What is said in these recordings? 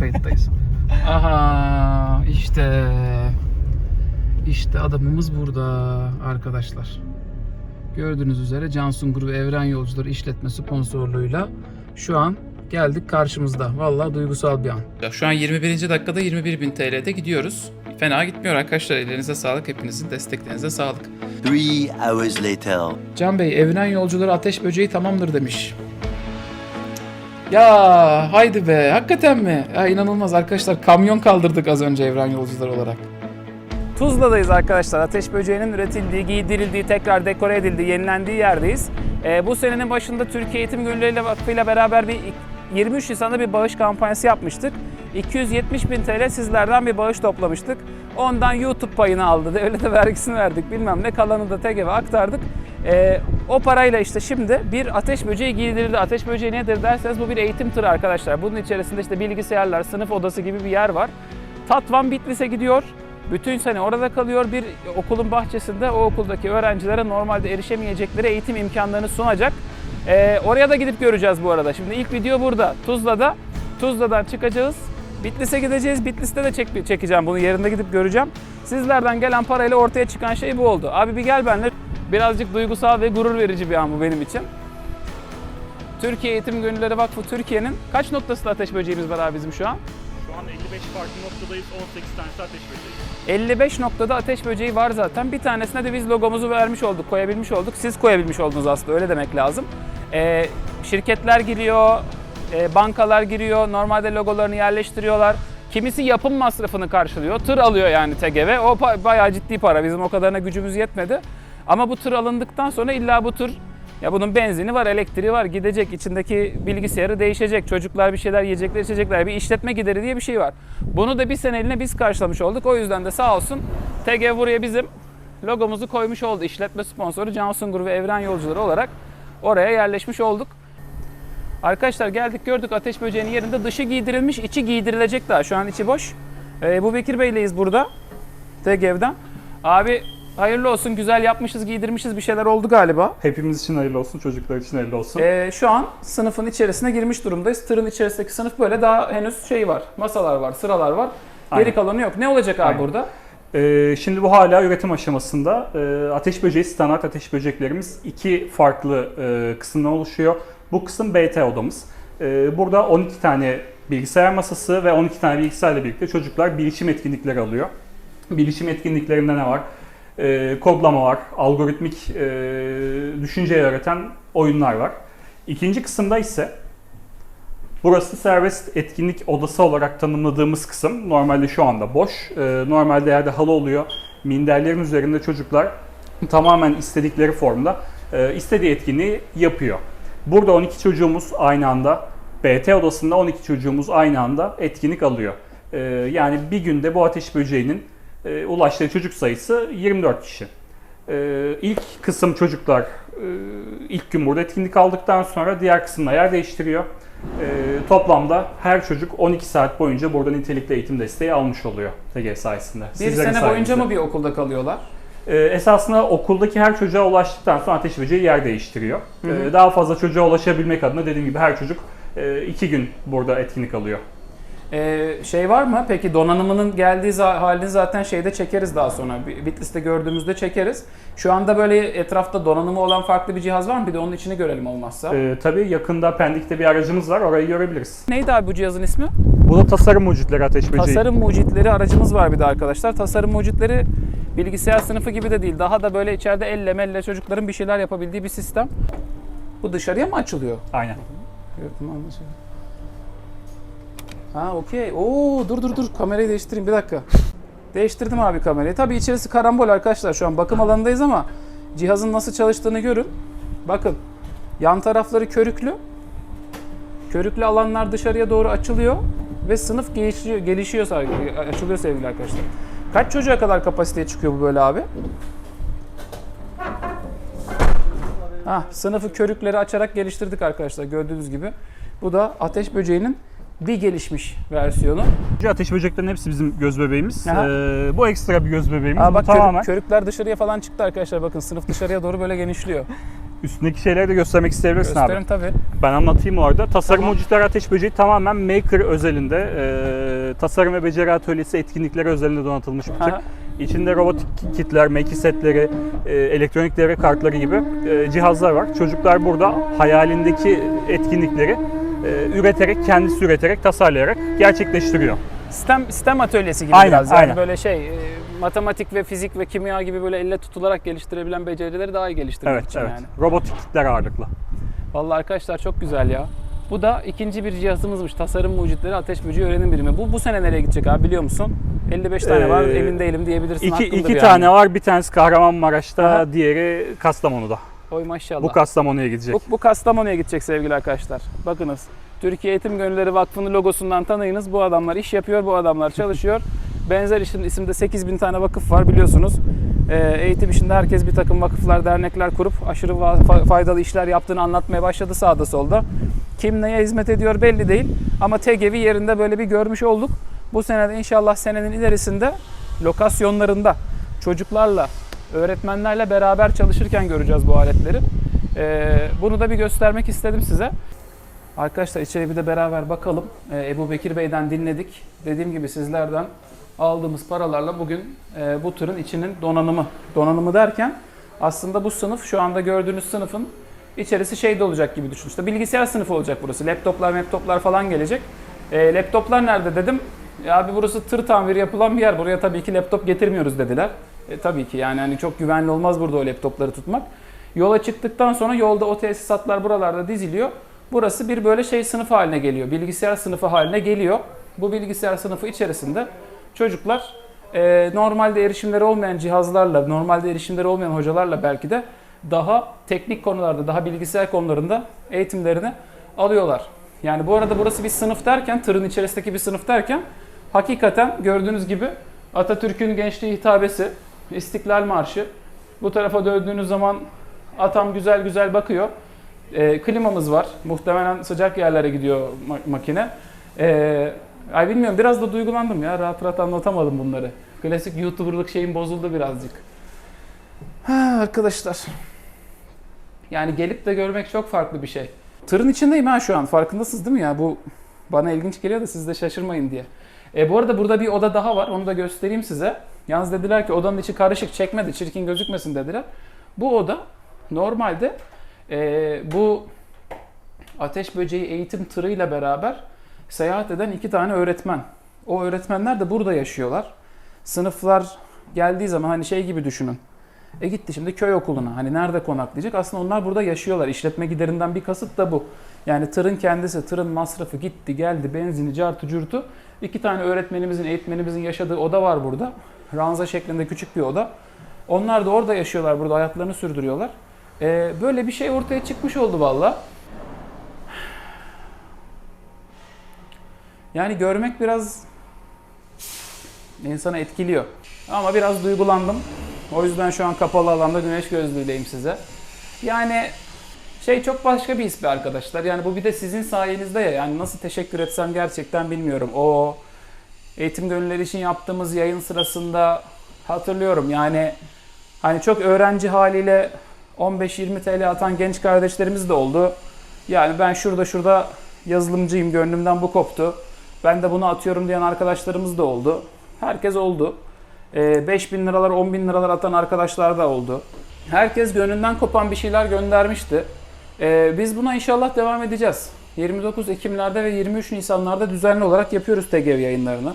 kayıttayız. Aha işte işte adamımız burada arkadaşlar. Gördüğünüz üzere Can Sungur ve Evren Yolcuları işletme sponsorluğuyla şu an geldik karşımızda. Vallahi duygusal bir an. Şu an 21. dakikada 21.000 TL'de gidiyoruz. Fena gitmiyor arkadaşlar. Ellerinize sağlık. Hepinizin desteklerinize sağlık. Three hours later. Can Bey, Evren Yolcuları ateş böceği tamamdır demiş. Ya haydi be, hakikaten mi? Ya inanılmaz arkadaşlar. Kamyon kaldırdık az önce Evren Yolcuları olarak. Tuzla'dayız arkadaşlar. Ateş böceğinin üretildiği, giydirildiği, tekrar dekore edildiği, yenilendiği yerdeyiz. Ee, bu senenin başında Türkiye Eğitim Vakfı ile beraber bir 23 Nisan'da bir bağış kampanyası yapmıştık. 270 bin TL sizlerden bir bağış toplamıştık. Ondan YouTube payını aldı. Öyle de vergisini verdik bilmem ne. Kalanı da TGV'ye aktardık. Ee, o parayla işte şimdi bir ateş böceği giydirildi. Ateş böceği nedir derseniz bu bir eğitim tırı arkadaşlar. Bunun içerisinde işte bilgisayarlar, sınıf odası gibi bir yer var. Tatvan Bitlis'e gidiyor. Bütün sene orada kalıyor. Bir okulun bahçesinde o okuldaki öğrencilere normalde erişemeyecekleri eğitim imkanlarını sunacak. Ee, oraya da gidip göreceğiz bu arada. Şimdi ilk video burada. Tuzla'da. Tuzla'dan çıkacağız. Bitlis'e gideceğiz. Bitlis'te de çek, çekeceğim bunu. Yerinde gidip göreceğim. Sizlerden gelen parayla ortaya çıkan şey bu oldu. Abi bir gel benimle. Birazcık duygusal ve gurur verici bir an bu benim için. Türkiye Eğitim Gönülleri Vakfı Türkiye'nin kaç noktasında ateş böceğimiz var abi bizim şu an? Şu an 55 farklı noktadayız. 18 tanesi ateş böceği. 55 noktada ateş böceği var zaten. Bir tanesine de biz logomuzu vermiş olduk, koyabilmiş olduk. Siz koyabilmiş oldunuz aslında öyle demek lazım. Ee, şirketler giriyor, e, bankalar giriyor, normalde logolarını yerleştiriyorlar. Kimisi yapım masrafını karşılıyor, tır alıyor yani TGV. O bayağı ciddi para, bizim o kadarına gücümüz yetmedi. Ama bu tır alındıktan sonra illa bu tır ya bunun benzini var, elektriği var, gidecek, içindeki bilgisayarı değişecek, çocuklar bir şeyler yiyecekler, içecekler, bir işletme gideri diye bir şey var. Bunu da bir seneliğine biz karşılamış olduk. O yüzden de sağ olsun TG buraya bizim logomuzu koymuş oldu. İşletme sponsoru Can Sungur ve Evren Yolcuları olarak oraya yerleşmiş olduk. Arkadaşlar geldik gördük ateş böceğinin yerinde dışı giydirilmiş, içi giydirilecek daha. Şu an içi boş. Ee, bu Bekir Bey'leyiz burada. TGV'den. Abi hayırlı olsun, güzel yapmışız, giydirmişiz bir şeyler oldu galiba. Hepimiz için hayırlı olsun, çocuklar için hayırlı olsun. Ee, şu an sınıfın içerisine girmiş durumdayız. Tırın içerisindeki sınıf böyle daha henüz şey var. Masalar var, sıralar var. Geri Aynen. kalanı yok. Ne olacak abi Aynen. burada? Ee, şimdi bu hala üretim aşamasında. Ee, ateş böceği, standart ateş böceklerimiz iki farklı e, kısımdan oluşuyor. Bu kısım BT odamız. Ee, burada 12 tane bilgisayar masası ve 12 tane bilgisayarla birlikte çocuklar bilişim etkinlikleri alıyor. Bilişim etkinliklerinde ne var? Ee, kodlama var, algoritmik e, düşünce yaratan oyunlar var. İkinci kısımda ise Burası serbest etkinlik odası olarak tanımladığımız kısım. Normalde şu anda boş. Ee, normalde yerde halı oluyor. Minderlerin üzerinde çocuklar tamamen istedikleri formda e, istediği etkinliği yapıyor. Burada 12 çocuğumuz aynı anda, BT odasında 12 çocuğumuz aynı anda etkinlik alıyor. Ee, yani bir günde bu ateş böceğinin e, ulaştığı çocuk sayısı 24 kişi. Ee, ilk kısım çocuklar e, ilk gün burada etkinlik aldıktan sonra diğer kısımla yer değiştiriyor. Ee, toplamda her çocuk 12 saat boyunca burada nitelikli eğitim desteği almış oluyor TG sayesinde. Bir Sizlerin sene boyunca sayenizde. mı bir okulda kalıyorlar? Esasında okuldaki her çocuğa ulaştıktan sonra ateş böceği yer değiştiriyor. Ee, daha fazla çocuğa ulaşabilmek adına dediğim gibi her çocuk e, iki gün burada etkinlik alıyor. Ee, şey var mı? Peki donanımının geldiği halini zaten şeyde çekeriz daha sonra. Bi- Bitlis'te gördüğümüzde çekeriz. Şu anda böyle etrafta donanımı olan farklı bir cihaz var mı? Bir de onun içini görelim olmazsa. Ee, tabii yakında Pendik'te bir aracımız var, orayı görebiliriz. Neydi abi bu cihazın ismi? Bu da tasarım mucitleri ateş böceği. Tasarım mucitleri aracımız var bir de arkadaşlar. Tasarım mucitleri bilgisayar sınıfı gibi de değil. Daha da böyle içeride elle melle çocukların bir şeyler yapabildiği bir sistem. Bu dışarıya mı açılıyor? Aynen. Gördüm anlaşıldı. Ha okey. Oo dur dur dur kamerayı değiştireyim bir dakika. Değiştirdim abi kamerayı. Tabii içerisi karambol arkadaşlar şu an bakım alanındayız ama cihazın nasıl çalıştığını görün. Bakın yan tarafları körüklü. Körüklü alanlar dışarıya doğru açılıyor ve sınıf gelişiyor, gelişiyor açılıyor sevgili arkadaşlar. Kaç çocuğa kadar kapasiteye çıkıyor bu böyle abi? Ha, sınıfı körükleri açarak geliştirdik arkadaşlar gördüğünüz gibi. Bu da ateş böceğinin bir gelişmiş versiyonu. Ateş böceklerin hepsi bizim göz bebeğimiz. Aha. Ee, bu ekstra bir göz bebeğimiz. Aa, Bu bak körük- tamamen körükler dışarıya falan çıktı arkadaşlar bakın sınıf dışarıya doğru böyle genişliyor. Üstündeki şeyleri de göstermek isteyebilirsin abi. Gösterin tabii. Ben anlatayım orada. Tasarım Tamam. Mucitler Ateş Böceği tamamen Maker özelinde, e, tasarım ve beceri atölyesi etkinlikleri özelinde donatılmış bir. Aha. İçinde robotik kitler, meki setleri, e, elektronik devre kartları gibi e, cihazlar var. Çocuklar burada hayalindeki etkinlikleri e, üreterek, kendisi üreterek, tasarlayarak gerçekleştiriyor. Sistem, sistem atölyesi gibi Aynen, biraz. Yani aynen. böyle şey, e, matematik ve fizik ve kimya gibi böyle elle tutularak geliştirebilen becerileri daha iyi geliştirmek Evet, için evet. yani. Robotik kitler ağırlıklı. Vallahi arkadaşlar çok güzel ya. Bu da ikinci bir cihazımızmış. Tasarım mucitleri ateş böceği öğrenim birimi. Bu bu sene nereye gidecek abi biliyor musun? 55 tane var. Ee, Emin değilim diyebilirsin. İki, iki yani. tane var. Bir tanesi Kahramanmaraş'ta, Aha. diğeri Kastamonu'da. Oy maşallah. Bu Kastamonu'ya gidecek. Bu, bu Kastamonu'ya gidecek sevgili arkadaşlar. Bakınız. Türkiye Eğitim Gönülleri Vakfı'nın logosundan tanıyınız. Bu adamlar iş yapıyor, bu adamlar çalışıyor. Benzer işin isimde 8000 tane vakıf var biliyorsunuz. Ee, eğitim işinde herkes bir takım vakıflar, dernekler kurup aşırı faydalı işler yaptığını anlatmaya başladı sağda solda. Kim neye hizmet ediyor belli değil. Ama TGV yerinde böyle bir görmüş olduk. Bu sene de inşallah senenin ilerisinde lokasyonlarında çocuklarla, öğretmenlerle beraber çalışırken göreceğiz bu aletleri. Ee, bunu da bir göstermek istedim size. Arkadaşlar içeri bir de beraber bakalım. Ee, Ebu Bekir Bey'den dinledik. Dediğim gibi sizlerden aldığımız paralarla bugün e, bu tırın içinin donanımı. Donanımı derken aslında bu sınıf şu anda gördüğünüz sınıfın içerisi şeyde olacak gibi düşünün. İşte bilgisayar sınıfı olacak burası. Laptoplar, laptoplar falan gelecek. E, laptoplar nerede dedim. Ya abi burası tır tamiri yapılan bir yer. Buraya tabii ki laptop getirmiyoruz dediler. E, tabii ki yani hani çok güvenli olmaz burada o laptopları tutmak. Yola çıktıktan sonra yolda o tesisatlar buralarda diziliyor. Burası bir böyle şey sınıf haline geliyor. Bilgisayar sınıfı haline geliyor. Bu bilgisayar sınıfı içerisinde çocuklar e, normalde erişimleri olmayan cihazlarla, normalde erişimleri olmayan hocalarla belki de daha teknik konularda, daha bilgisayar konularında eğitimlerini alıyorlar. Yani bu arada burası bir sınıf derken, tırın içerisindeki bir sınıf derken hakikaten gördüğünüz gibi Atatürk'ün gençliği hitabesi, İstiklal Marşı. Bu tarafa döndüğünüz zaman atam güzel güzel bakıyor. E, klimamız var. Muhtemelen sıcak yerlere gidiyor ma- makine. E, ay bilmiyorum biraz da duygulandım ya. Rahat rahat anlatamadım bunları. Klasik YouTuber'lık şeyim bozuldu birazcık. Ha, arkadaşlar. Yani gelip de görmek çok farklı bir şey. Tırın içindeyim ha şu an. Farkındasınız değil mi ya? Bu bana ilginç geliyor da siz de şaşırmayın diye. E, bu arada burada bir oda daha var. Onu da göstereyim size. Yalnız dediler ki odanın içi karışık çekmedi, çirkin gözükmesin dediler. Bu oda normalde e, bu ateş böceği eğitim tırıyla beraber seyahat eden iki tane öğretmen. O öğretmenler de burada yaşıyorlar. Sınıflar geldiği zaman hani şey gibi düşünün. E gitti şimdi köy okuluna. Hani nerede konaklayacak? Aslında onlar burada yaşıyorlar. İşletme giderinden bir kasıt da bu. Yani tırın kendisi, tırın masrafı gitti, geldi, benzini, cartı, curtu. İki tane öğretmenimizin, eğitmenimizin yaşadığı oda var burada. Ranza şeklinde küçük bir oda. Onlar da orada yaşıyorlar, burada hayatlarını sürdürüyorlar. Ee, böyle bir şey ortaya çıkmış oldu valla. Yani görmek biraz insanı etkiliyor. Ama biraz duygulandım. O yüzden şu an kapalı alanda güneş gözlüğüyleyim size. Yani şey çok başka bir his be arkadaşlar. Yani bu bir de sizin sayenizde ya. Yani nasıl teşekkür etsem gerçekten bilmiyorum. O eğitim gönülleri için yaptığımız yayın sırasında hatırlıyorum. Yani hani çok öğrenci haliyle 15-20 TL atan genç kardeşlerimiz de oldu. Yani ben şurada şurada yazılımcıyım gönlümden bu koptu. Ben de bunu atıyorum diyen arkadaşlarımız da oldu. Herkes oldu. Ee, 5 bin liralar 10 bin liralar atan arkadaşlar da oldu. Herkes gönlünden kopan bir şeyler göndermişti. Ee, biz buna inşallah devam edeceğiz. 29 Ekimlerde ve 23 Nisanlarda düzenli olarak yapıyoruz TGV yayınlarını.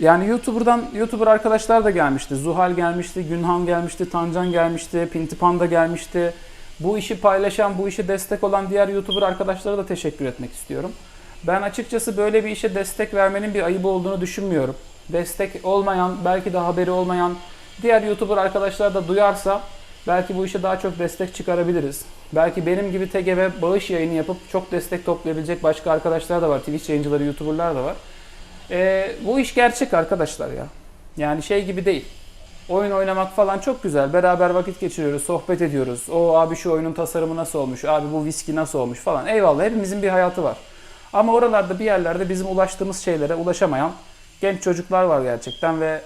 Yani YouTuber'dan YouTuber arkadaşlar da gelmişti. Zuhal gelmişti, Günhan gelmişti, Tancan gelmişti, Pintipan da gelmişti. Bu işi paylaşan, bu işe destek olan diğer YouTuber arkadaşlara da teşekkür etmek istiyorum. Ben açıkçası böyle bir işe destek vermenin bir ayıbı olduğunu düşünmüyorum. Destek olmayan, belki de haberi olmayan diğer YouTuber arkadaşlar da duyarsa belki bu işe daha çok destek çıkarabiliriz. Belki benim gibi TGV bağış yayını yapıp çok destek toplayabilecek başka arkadaşlar da var. Twitch yayıncıları, YouTuber'lar da var. Ee, bu iş gerçek arkadaşlar ya. Yani şey gibi değil. Oyun oynamak falan çok güzel. Beraber vakit geçiriyoruz, sohbet ediyoruz. O abi şu oyunun tasarımı nasıl olmuş, abi bu viski nasıl olmuş falan. Eyvallah hepimizin bir hayatı var. Ama oralarda bir yerlerde bizim ulaştığımız şeylere ulaşamayan genç çocuklar var gerçekten ve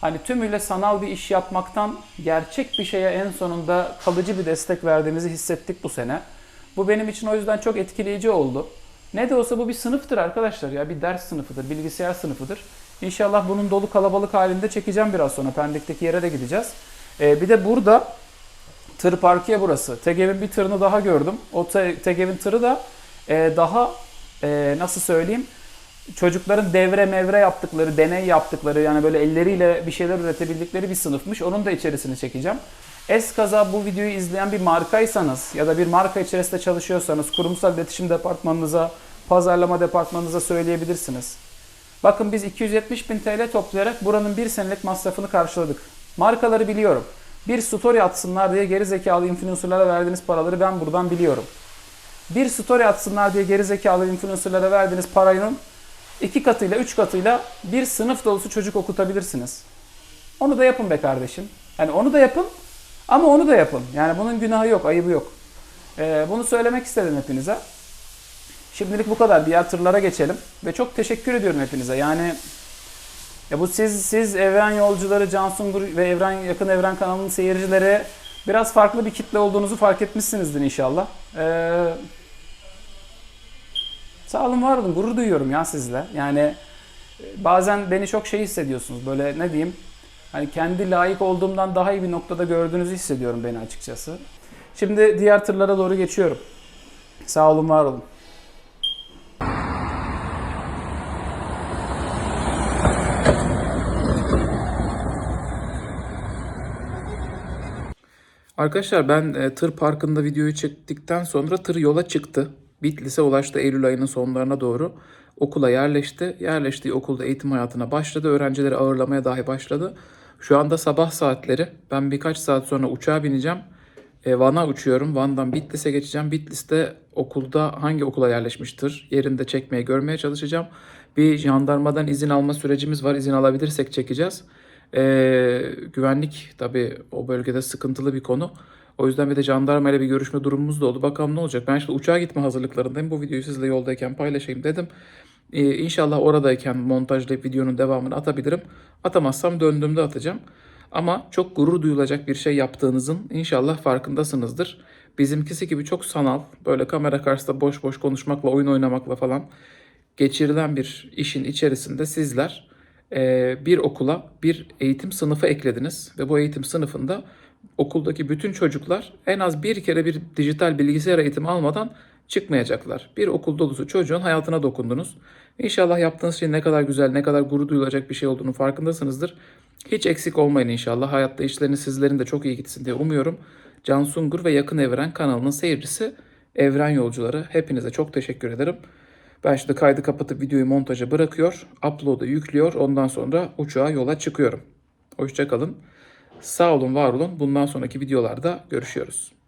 Hani tümüyle sanal bir iş yapmaktan gerçek bir şeye en sonunda kalıcı bir destek verdiğimizi hissettik bu sene. Bu benim için o yüzden çok etkileyici oldu. Ne de olsa bu bir sınıftır arkadaşlar ya bir ders sınıfıdır, bilgisayar sınıfıdır. İnşallah bunun dolu kalabalık halinde çekeceğim biraz sonra. Pendik'teki yere de gideceğiz. Ee, bir de burada tır parkıya burası. Tegev'in bir tırını daha gördüm. O Tegev'in tırı da e, daha e, nasıl söyleyeyim çocukların devre mevre yaptıkları, deney yaptıkları yani böyle elleriyle bir şeyler üretebildikleri bir sınıfmış. Onun da içerisini çekeceğim. Eskaza bu videoyu izleyen bir markaysanız ya da bir marka içerisinde çalışıyorsanız kurumsal iletişim departmanınıza, pazarlama departmanınıza söyleyebilirsiniz. Bakın biz 270 bin TL toplayarak buranın bir senelik masrafını karşıladık. Markaları biliyorum. Bir story atsınlar diye geri zekalı influencerlara verdiğiniz paraları ben buradan biliyorum. Bir story atsınlar diye geri zekalı influencerlara verdiğiniz paranın iki katıyla, üç katıyla bir sınıf dolusu çocuk okutabilirsiniz. Onu da yapın be kardeşim. Yani onu da yapın ama onu da yapın. Yani bunun günahı yok, ayıbı yok. Ee, bunu söylemek istedim hepinize. Şimdilik bu kadar. Diğer tırlara geçelim. Ve çok teşekkür ediyorum hepinize. Yani ya bu siz siz Evren yolcuları, Can Sungur ve Evren Yakın Evren kanalının seyircileri biraz farklı bir kitle olduğunuzu fark etmişsinizdir inşallah. Ee, sağ olun, var olun. Gurur duyuyorum ya sizle. Yani bazen beni çok şey hissediyorsunuz. Böyle ne diyeyim? Hani kendi layık olduğumdan daha iyi bir noktada gördüğünüzü hissediyorum beni açıkçası. Şimdi diğer tırlara doğru geçiyorum. Sağ olun, var olun. Arkadaşlar ben e, tır parkında videoyu çektikten sonra tır yola çıktı. Bitlis'e ulaştı Eylül ayının sonlarına doğru. Okula yerleşti. Yerleştiği okulda eğitim hayatına başladı. Öğrencileri ağırlamaya dahi başladı. Şu anda sabah saatleri. Ben birkaç saat sonra uçağa bineceğim. E, Van'a uçuyorum. Van'dan Bitlis'e geçeceğim. Bitlis'te okulda hangi okula yerleşmiştir yerinde çekmeye, görmeye çalışacağım. Bir jandarmadan izin alma sürecimiz var. İzin alabilirsek çekeceğiz. E, güvenlik tabii o bölgede sıkıntılı bir konu. O yüzden bir de jandarma ile bir görüşme durumumuz da oldu. Bakalım ne olacak. Ben şimdi uçağa gitme hazırlıklarındayım. Bu videoyu sizle yoldayken paylaşayım dedim. Ee, inşallah oradayken montajlayıp videonun devamını atabilirim. Atamazsam döndüğümde atacağım. Ama çok gurur duyulacak bir şey yaptığınızın inşallah farkındasınızdır. Bizimkisi gibi çok sanal, böyle kamera karşısında boş boş konuşmakla, oyun oynamakla falan geçirilen bir işin içerisinde sizler e, bir okula bir eğitim sınıfı eklediniz ve bu eğitim sınıfında okuldaki bütün çocuklar en az bir kere bir dijital bilgisayar eğitimi almadan çıkmayacaklar. Bir okul dolusu çocuğun hayatına dokundunuz. İnşallah yaptığınız şey ne kadar güzel, ne kadar gurur duyulacak bir şey olduğunu farkındasınızdır. Hiç eksik olmayın inşallah. Hayatta işleriniz sizlerin de çok iyi gitsin diye umuyorum. Can Sungur ve Yakın Evren kanalının seyircisi Evren Yolcuları. Hepinize çok teşekkür ederim. Ben şimdi kaydı kapatıp videoyu montaja bırakıyor, upload'a yüklüyor. Ondan sonra uçağa yola çıkıyorum. Hoşçakalın. Sağ olun, var olun. Bundan sonraki videolarda görüşüyoruz.